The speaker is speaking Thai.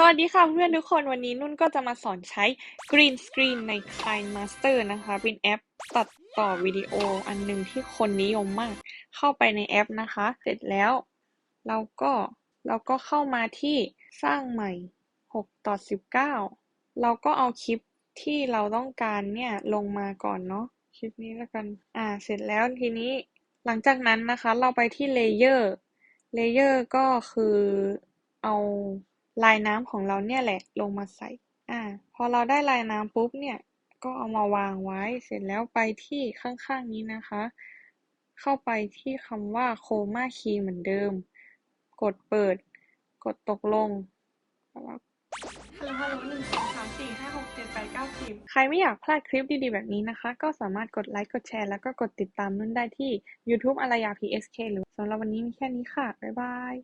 สวัสดีค่ะเพื่อนทุกคนวันนี้นุ่นก็จะมาสอนใช้ Green Screen ใน KineMaster นะคะ เป็นแอปตัดต่อวิดีโออันหนึ่งที่คนนิยมมาก เข้าไปในแอปนะคะ เสร็จแล้ว เราก็เราก็เข้ามาที่สร้างใหม่ 6 ต่อ 19 เราก็เอาคลิปที่เราต้องการเนี่ยลงมาก่อนเนาะคลิปนี้แล้วกัน อ่า เสร็จแล้วทีนี้หลังจากนั้นนะคะ เราไปที่ Layer Layer ก็คือเอา ลายน้ำของเราเนี่ยแหละ ลงมาใส่ อ่า พอเราได้ลายน้ำปุ๊บเนี่ย ก็เอามาวางไว้ เสร็จแล้วไปที่ข้างๆนี้นะคะ เข้าไปที่คำว่า Chroma Key เหมือนเดิม กดเปิด กดตกลงแล้วฮัลโหลฮัลโหลหนึ่งสองสามสี่ห้าหกเจ็ดแปดเก้าสิบใครไม่อยากพลาดคลิปดีๆ แบบนี้นะคะ ก็สามารถกดไลค์ กดแชร์ แล้วก็กดติดตามนุ่นได้ที่ YouTube อารยา PSK หรือสำหรับวันนี้มีแค่นี้ค่ะ บ๊ายบาย